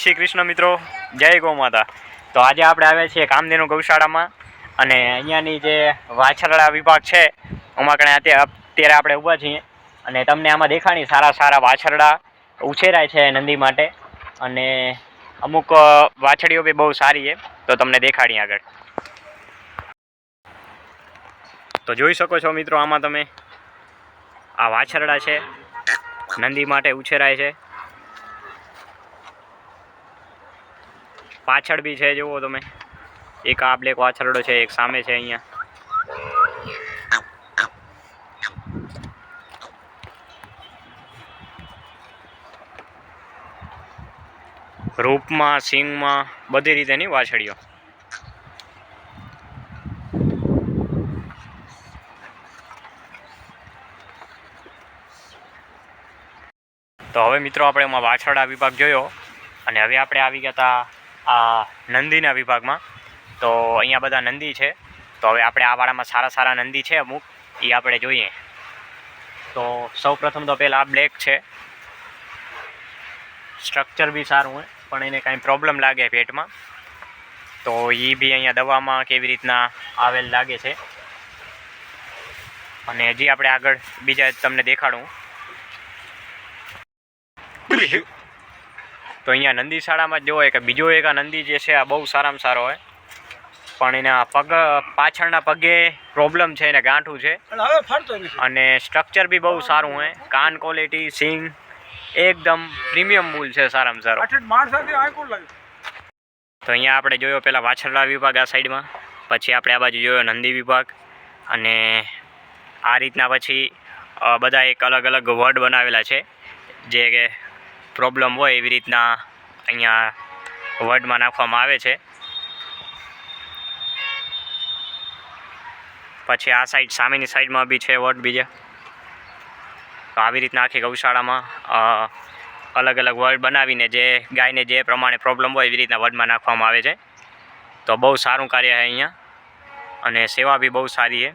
શ્રી કૃષ્ણ મિત્રો. જય ગૌ માતા. તો આજે આપણે આવ્યા છીએ કામધેનુ ગૌશાળામાં અને અહીંયાની જે વાછરડા વિભાગ છે, એમાં કણે અત્યારે આપણે ઊભા છીએ અને તમને આમાં દેખાણી સારા સારા વાછરડા ઉછેરાય છે નંદી માટે અને અમુક વાછડીઓ બી બહુ સારી છે. તો તમને દેખાડી આગળ. તો જોઈ શકો છો મિત્રો આમાં તમે. આ વાછરડા છે, નંદી માટે ઉછેરાય છે. પાછળ બી છે, જુઓ તમે. એક આ બ્લેક વાછરડો છે, એક સામે છે અહીંયા. રૂપમાં, સિંગમાં, બધી રીતેની વાછડીઓ તો હવે મિત્રો, આપણે એમાં વાછરડા વિભાગ જોયો. અને હવે આપણે આવી ગયા હતા આ નંદીના વિભાગમાં. તો અહીંયા બધા નંદી છે. તો હવે આપણે આ વાળામાં સારા સારા નંદી છે અમુક. એ આપણે જોઈએ. તો સૌ પ્રથમ તો પહેલાં આ બ્લેક છે. સ્ટ્રક્ચર બી સારું હોય પણ એને કાંઈ પ્રોબ્લેમ લાગે પેટમાં. તો એ બી અહીંયા દવામાં કેવી રીતના આવેલ લાગે છે. અને હજી આપણે આગળ બીજા તમને દેખાડું. તો અહીંયા નંદી શાળામાં જ જોવો કે બીજો એક આ નંદી જે છે આ બહુ સારામાં સારો હોય. પણ એના પગ પાછળના પગે પ્રોબ્લેમ છે એને ગાંઠું છે. અને સ્ટ્રક્ચર બી બહુ સારું હોય. કાન ક્વોલિટી સિંગ એકદમ પ્રીમિયમ મૂલ છે સારામાં સારો. તો અહીંયા આપણે જોયો પહેલાં વાછરડા વિભાગ આ સાઈડમાં પછી આપણે આ બાજુ જોયો નંદી વિભાગ. અને આ રીતના પછી બધા એક અલગ અલગ વર્ડ બનાવેલા છે. જે કે પ્રોબ્લેમ હોય એવી રીતના અહીંયા વર્ડમાં નાખવામાં આવે છે. પછી આ સાઈડ સામેની સાઈડમાં બી છે વર્ડ બીજા. તો આવી રીતના આખી ગૌશાળામાં અલગ અલગ વર્ડ બનાવીને જે ગાયને જે પ્રમાણે પ્રોબ્લેમ હોય એવી રીતના વર્ડમાં નાખવામાં આવે છે. તો બહુ સારું કાર્ય છે અહીંયા. અને સેવા બી બહુ સારી છે.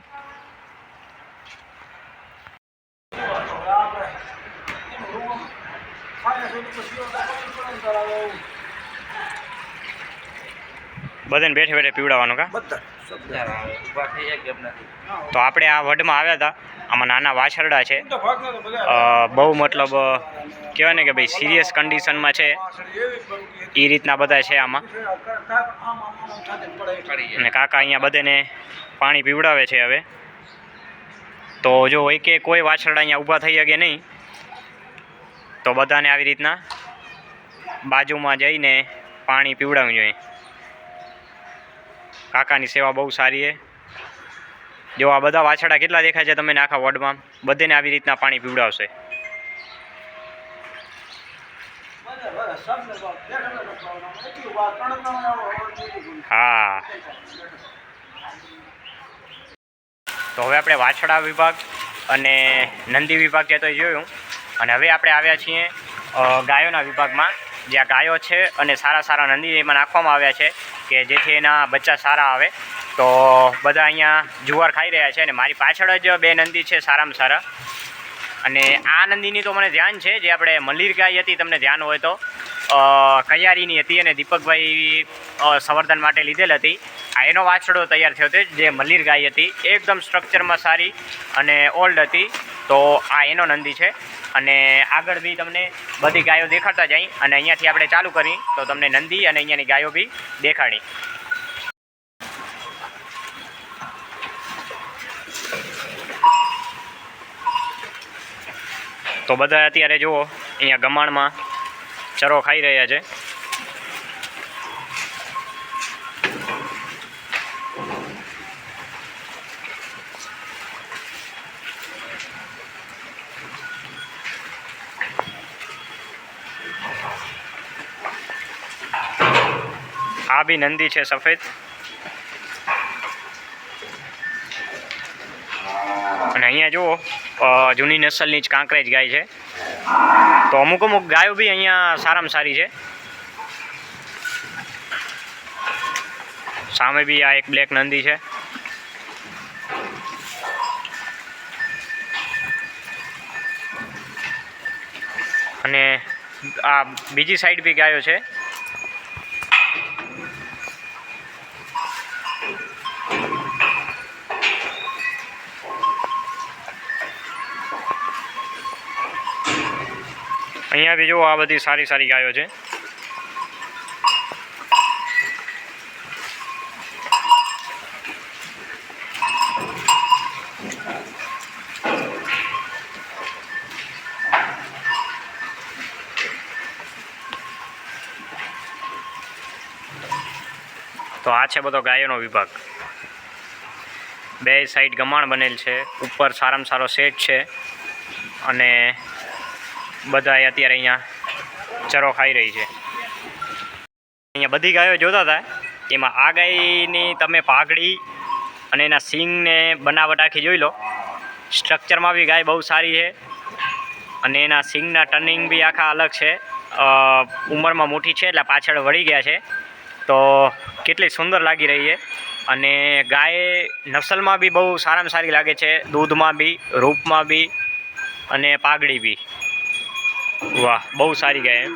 બધાને બેઠે બેઠે પીવડાવવાનું કા? તો આપણે આ વડમાં આવ્યા હતા. આમાં નાના વાછરડા છે. બહુ મતલબ કહેવાય ને કે ભાઈ સિરિયસ કન્ડિશનમાં છે. એ રીતના બધા છે આમાં. અને કાકા અહીંયા બધાને પાણી પીવડાવે છે હવે. તો જો એક કે કોઈ વાછરડા અહીંયા ઊભા થઈ શકે નહીં તો બધાને આવી રીતના બાજુમાં જઈને પાણી પીવડાવવું જોઈએ. કાકાની સેવા બહુ સારી છે. જો આ બધા વાછડા કેટલા દેખાય છે તમને આખા વોર્ડમાં? બધાને આવી રીતના પાણી પીવડાવશે. હા. તો હવે આપણે વાછડા વિભાગ અને નંદી વિભાગ જે તો જોયું અને હવે આપણે આવ્યા છીએ ગાયોના વિભાગમાં. જ્યાં ગાયો છે અને સારા સારા નંદી એમાં નાખવામાં આવ્યા છે કે જેથી એના બચ્ચા સારા આવે. તો બધા અહીંયા જુવાર ખાઈ રહ્યા છે અને મારી પાછળ જ બે નંદી છે સારામાં સારા. અને આ નંદીની તો મને ધ્યાન છે, જે આપણે મલ્લીર ગાય હતી તમને ધ્યાન હોય તો. કૈયારીની હતી અને દીપકભાઈ સંવર્ધન માટે લીધેલ હતી. આ એનો વાછડો તૈયાર થયો હતો જે મલીર ગાય હતી. એકદમ સ્ટ્રક્ચરમાં સારી અને ઓલ્ડ હતી. તો આ એનો નંદી છે. અને આગળ બી તમને બધી ગાયો દેખાડતા જાય. અને અહીંયાથી આપણે ચાલુ કરી, તો તમને નંદી અને અહીંયાની ગાયો બી દેખાડી. તો બધા અત્યારે જુઓ, અહીંયા ગમાણમાં ચરો ખાઈ રહ્યા છે. આ બી નંદી છે, સફેદ. અને અહીંયા જુઓ જૂની નસલની જ કાંકરેજ ગાય છે. તો અમુક અમુક ગાયો બી અહીંયા સારામાં સારી છે. સામે બી આ એક બ્લેક નંદી છે. અને આ બીજી સાઈડ બી ગાયો છે. અહીંયા બી જુઓ, આ બધી સારી સારી ગાયો છે. તો આ છે બધો ગાયોનો વિભાગ. બે સાઈડ ગમાણ બનેલ છે. ઉપર સારામાં સારો સેટ છે. અને બધા અત્યારે અહીંયા ચરો ખાઈ રહી છે. અહીંયા બધી ગાયો જોતા હતા. એમાં આ ગાયની તમે પાઘડી અને એના સિંગને બનાવટ આખી જોઈ લો. સ્ટ્રક્ચરમાં બી ગાય બહુ સારી છે અને એના સિંગના ટર્નિંગ બી આખા અલગ છે. ઉંમરમાં મોટી છે એટલે પાછળ વળી ગયા છે. તો કેટલી સુંદર લાગી રહી છે. અને ગાય નસલમાં બી બહુ સારામાં સારી લાગે છે. દૂધમાં બી, રૂપમાં બી અને પાઘડી બી. વાહ બહુ સારી ગાય એમ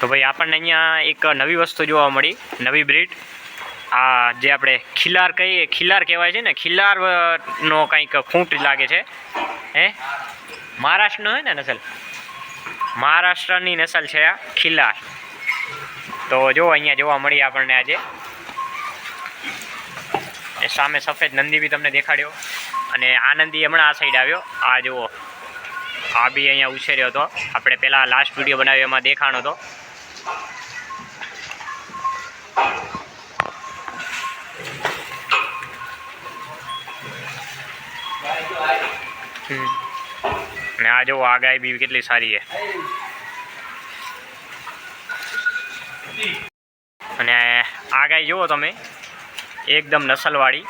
તો ભાઈ આપણને અહીંયા એક નવી વસ્તુ જોવા મળી, નવી બ્રીડ આ જે આપણે ખિલાર કહીએ, ખિલાર કહેવાય છે ને ખિલાર નો કંઈક ખૂંટ લાગે છે. હે? મહારાષ્ટ્રનો હોય ને નસલ? મહારાષ્ટ્રની નસલ છે આ ખિલાર. તો જો અહીંયા જોવા મળી આપણને આજે. એ સામે સફેદ નંદી બી તમને દેખાડ્યો. અને આ નંદી હમણાં આ સાઈડ આવ્યો. આ જુઓ. આ બી અહીંયા ઉછેર્યો હતો. આપણે પહેલાં લાસ્ટ વીડિયો બનાવ્યો એમાં દેખાણો હતો અને આ જો આ ગાય બી કેટલી સારી છે. અને આ જુઓ તમે, એકદમ નસલવાળી.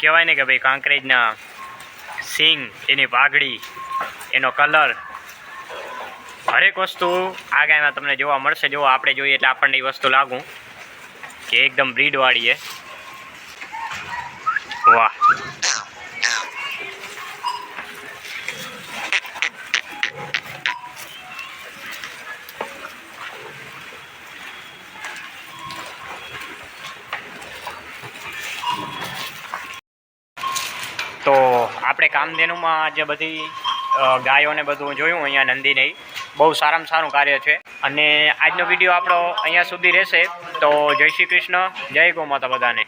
કહેવાય ને કે ભાઈ કાંકરેજના સિંગ, એની પાઘડી એનો કલર. હરેક વસ્તુ આ તમને જોવા મળશે. જો આપણે જોઈએ એટલે આપણને એ વસ્તુ લાગુ કે એકદમ બ્રીડવાળી છે વાહ તો આપણે કામધેનુમાં જે બધી ગાયોને બધું જોયું અહીંયા નંદીને બહુ સારામાં સારું કાર્ય છે. અને આજનો વીડિયો આપણો અહીંયા સુધી રહેશે. તો જય શ્રી કૃષ્ણ, જય ગૌ માતા બધાને.